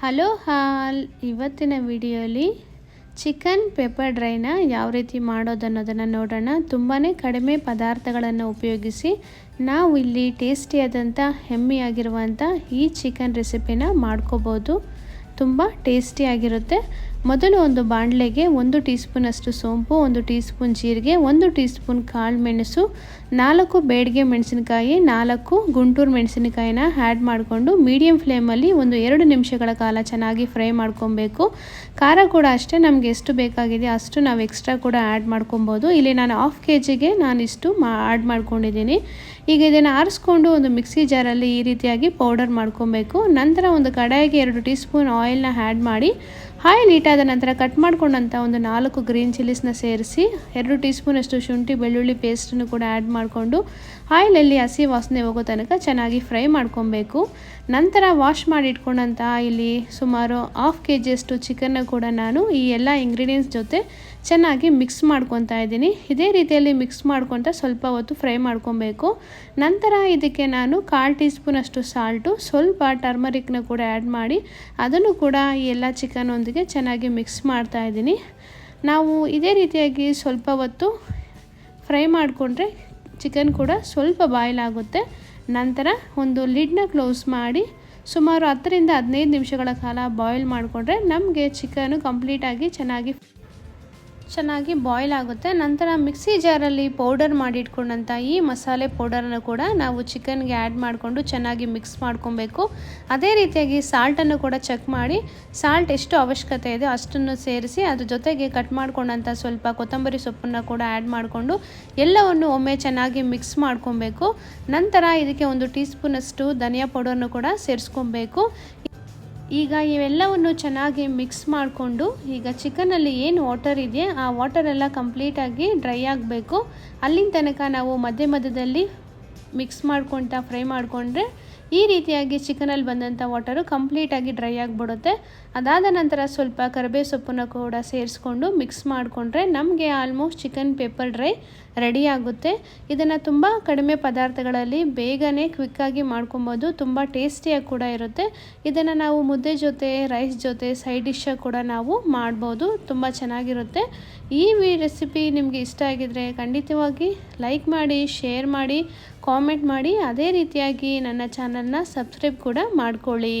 Hello, ಹಾಲ್. ಇವತ್ತಿನ ವಿಡಿಯೋಲಿ chicken pepper drain ಯಾವ ರೀತಿ ಮಾಡೋದನ್ನೋದನ್ನು ನೋಡೋಣ. ತುಂಬಾ ಕಡಿಮೆ ಪದಾರ್ಥಗಳನ್ನು ಉಪಯೋಗಿಸಿ ನಾವು ಇಲ್ಲಿ ಟೇಸ್ಟಿಯಾದಂಥ, ಹೆಮ್ಮೆಯಾಗಿರುವಂಥ ಈ ಚಿಕನ್ ರೆಸಿಪಿನ ಮಾಡ್ಕೋಬೋದು. ತುಂಬ ಟೇಸ್ಟಿಯಾಗಿರುತ್ತೆ. ಮೊದಲು ಒಂದು ಬಾಣಲೆಗೆ ಒಂದು ಟೀ ಸ್ಪೂನಷ್ಟು ಸೋಂಪು, ಒಂದು ಟೀ ಸ್ಪೂನ್ ಜೀರಿಗೆ, ಒಂದು ಟೀ ಸ್ಪೂನ್ ಕಾಳು ಮೆಣಸು, ನಾಲ್ಕು ಬೇಡಿಗೆ ಮೆಣಸಿನಕಾಯಿ, ನಾಲ್ಕು ಗುಂಟೂರು ಮೆಣಸಿನಕಾಯಿನ ಆ್ಯಡ್ ಮಾಡಿಕೊಂಡು ಮೀಡಿಯಮ್ ಫ್ಲೇಮಲ್ಲಿ ಒಂದು ಎರಡು ನಿಮಿಷಗಳ ಕಾಲ ಚೆನ್ನಾಗಿ ಫ್ರೈ ಮಾಡ್ಕೊಬೇಕು. ಖಾರ ಕೂಡ ಅಷ್ಟೇ, ನಮಗೆ ಎಷ್ಟು ಬೇಕಾಗಿದೆ ಅಷ್ಟು ನಾವು ಎಕ್ಸ್ಟ್ರಾ ಕೂಡ ಆ್ಯಡ್ ಮಾಡ್ಕೊಬೋದು. ಇಲ್ಲಿ ನಾನು ಹಾಫ್ ಕೆ ಜಿಗೆ ನಾನು ಇಷ್ಟು ಮಾ, ಆ್ಯಡ್ ಮಾಡ್ಕೊಂಡಿದ್ದೀನಿ. ಈಗ ಇದನ್ನು ಆರಿಸ್ಕೊಂಡು ಒಂದು ಮಿಕ್ಸಿ ಜಾರಲ್ಲಿ ಈ ರೀತಿಯಾಗಿ ಪೌಡರ್ ಮಾಡ್ಕೊಬೇಕು. ನಂತರ ಒಂದು ಕಡಾಯಿಗೆ ಎರಡು ಟೀ ಸ್ಪೂನ್ ಆಯಿಲ್ನ ಆ್ಯಡ್ ಮಾಡಿ ಆಯಿಲ್ ನೀಟಾದ ನಂತರ ಕಟ್ ಮಾಡ್ಕೊಂಡಂಥ ಒಂದು ನಾಲ್ಕು ಗ್ರೀನ್ ಚಿಲ್ಲಿಸ್ನ ಸೇರಿಸಿ ಎರಡು ಟೀ ಸ್ಪೂನಷ್ಟು ಶುಂಠಿ ಬೆಳ್ಳುಳ್ಳಿ ಪೇಸ್ಟನ್ನು ಕೂಡ ಆ್ಯಡ್ ಮಾಡಿಕೊಂಡು ಆಯಿಲಲ್ಲಿ ಹಸಿ ವಾಸನೆ ಹೋಗೋ ತನಕ ಚೆನ್ನಾಗಿ ಫ್ರೈ ಮಾಡ್ಕೊಬೇಕು. ನಂತರ ವಾಶ್ ಮಾಡಿ ಇಟ್ಕೊಂಡಂಥ ಇಲ್ಲಿ ಸುಮಾರು ಹಾಫ್ ಕೆ ಜಿಯಷ್ಟು ಚಿಕನ್ನ ಕೂಡ ನಾನು ಈ ಎಲ್ಲ ಇಂಗ್ರೀಡಿಯೆಂಟ್ಸ್ ಜೊತೆ ಚೆನ್ನಾಗಿ ಮಿಕ್ಸ್ ಮಾಡ್ಕೊತಾ ಇದ್ದೀನಿ. ಇದೇ ರೀತಿಯಲ್ಲಿ ಮಿಕ್ಸ್ ಮಾಡ್ಕೊತ ಸ್ವಲ್ಪ ಹೊತ್ತು ಫ್ರೈ ಮಾಡ್ಕೊಬೇಕು. ನಂತರ ಇದಕ್ಕೆ ನಾನು ಕಾಲು ಟೀ ಸ್ಪೂನಷ್ಟು ಸಾಲ್ಟು, ಸ್ವಲ್ಪ ಟರ್ಮರಿಕ್ನ ಕೂಡ ಆ್ಯಡ್ ಮಾಡಿ ಅದನ್ನು ಕೂಡ ಈ ಎಲ್ಲ ಚಿಕನೊಂದಿಗೆ ಚೆನ್ನಾಗಿ ಮಿಕ್ಸ್ ಮಾಡ್ತಾ ಇದ್ದೀನಿ. ನಾವು ಇದೇ ರೀತಿಯಾಗಿ ಸ್ವಲ್ಪ ಹೊತ್ತು ಫ್ರೈ ಮಾಡಿಕೊಂಡ್ರೆ ಚಿಕನ್ ಕೂಡ ಸ್ವಲ್ಪ ಬಾಯ್ಲ್ ಆಗುತ್ತೆ. ನಂತರ ಒಂದು ಲಿಡ್ನ ಕ್ಲೋಸ್ ಮಾಡಿ ಸುಮಾರು ಹತ್ತರಿಂದ ಹದಿನೈದು ನಿಮಿಷಗಳ ಕಾಲ ಬಾಯ್ಲ್ ಮಾಡಿಕೊಂಡ್ರೆ ನಮಗೆ ಚಿಕನು ಕಂಪ್ಲೀಟಾಗಿ ಚೆನ್ನಾಗಿ ಚೆನ್ನಾಗಿ ಬಾಯ್ಲ್ ಆಗುತ್ತೆ. ನಂತರ ಮಿಕ್ಸಿ ಜಾರಲ್ಲಿ ಪೌಡರ್ ಮಾಡಿಟ್ಕೊಂಡಂಥ ಈ ಮಸಾಲೆ ಪೌಡರನ್ನು ಕೂಡ ನಾವು ಚಿಕನ್ಗೆ ಆ್ಯಡ್ ಮಾಡಿಕೊಂಡು ಚೆನ್ನಾಗಿ ಮಿಕ್ಸ್ ಮಾಡ್ಕೊಬೇಕು. ಅದೇ ರೀತಿಯಾಗಿ ಸಾಲ್ಟನ್ನು ಕೂಡ ಚೆಕ್ ಮಾಡಿ. ಸಾಲ್ಟ್ ಎಷ್ಟು ಅವಶ್ಯಕತೆ ಇದೆ ಅಷ್ಟನ್ನು ಸೇರಿಸಿ ಅದ್ರ ಜೊತೆಗೆ ಕಟ್ ಮಾಡ್ಕೊಂಡಂಥ ಸ್ವಲ್ಪ ಕೊತ್ತಂಬರಿ ಸೊಪ್ಪನ್ನು ಕೂಡ ಆ್ಯಡ್ ಮಾಡಿಕೊಂಡು ಎಲ್ಲವನ್ನು ಒಮ್ಮೆ ಚೆನ್ನಾಗಿ ಮಿಕ್ಸ್ ಮಾಡ್ಕೊಬೇಕು. ನಂತರ ಇದಕ್ಕೆ ಒಂದು ಟೀ ಸ್ಪೂನಷ್ಟು ಧನಿಯಾ ಪೌಡರ್ನು ಕೂಡ ಸೇರಿಸ್ಕೊಬೇಕು. ಈಗ ಇವೆಲ್ಲವನ್ನು ಚೆನ್ನಾಗಿ ಮಿಕ್ಸ್ ಮಾಡಿಕೊಂಡು ಈಗ ಚಿಕನಲ್ಲಿ ಏನು ವಾಟರ್ ಇದೆ, ಆ ವಾಟರೆಲ್ಲ ಕಂಪ್ಲೀಟಾಗಿ ಡ್ರೈ ಆಗಬೇಕು. ಅಲ್ಲಿನ ತನಕ ನಾವು ಮಧ್ಯ ಮಧ್ಯದಲ್ಲಿ ಮಿಕ್ಸ್ ಮಾಡ್ಕೊಳ್ತಾ ಫ್ರೈ ಮಾಡಿಕೊಂಡ್ರೆ ಈ ರೀತಿಯಾಗಿ ಚಿಕನಲ್ಲಿ ಬಂದಂಥ ವಾಟರು ಕಂಪ್ಲೀಟಾಗಿ ಡ್ರೈ ಆಗಿಬಿಡುತ್ತೆ. ಅದಾದ ನಂತರ ಸ್ವಲ್ಪ ಕರಿಬೇ ಸೊಪ್ಪನ್ನು ಕೂಡ ಸೇರಿಸ್ಕೊಂಡು ಮಿಕ್ಸ್ ಮಾಡಿಕೊಂಡ್ರೆ ನಮಗೆ almost chicken pepper dry ready ಆಗುತ್ತೆ. ಇದನ್ನು ತುಂಬ ಕಡಿಮೆ ಪದಾರ್ಥಗಳಲ್ಲಿ ಬೇಗನೆ ಕ್ವಿಕ್ಕಾಗಿ ಮಾಡ್ಕೊಬೋದು. ತುಂಬ ಟೇಸ್ಟಿಯಾಗಿ ಕೂಡ ಇರುತ್ತೆ. ಇದನ್ನು ನಾವು ಮುದ್ದೆ ಜೊತೆ, ರೈಸ್ ಜೊತೆ, ಸೈಡ್ ಡಿಶ್ಶಾಗಿ ಕೂಡ ನಾವು ಮಾಡ್ಬೋದು. ತುಂಬ ಚೆನ್ನಾಗಿರುತ್ತೆ. ಈ ರೆಸಿಪಿ ನಿಮಗೆ ಇಷ್ಟ ಆಗಿದರೆ ಖಂಡಿತವಾಗಿ ಲೈಕ್ ಮಾಡಿ, ಶೇರ್ ಮಾಡಿ. ಕಾಮೆಂಟ್ ಮಾಡಿ ಅದೇ ರೀತಿಯಾಗಿ ನನ್ನ ಚಾನಲ್ನ ಸಬ್ಸ್ಕ್ರೈಬ್ ಕೂಡ ಮಾಡ್ಕೊಳ್ಳಿ.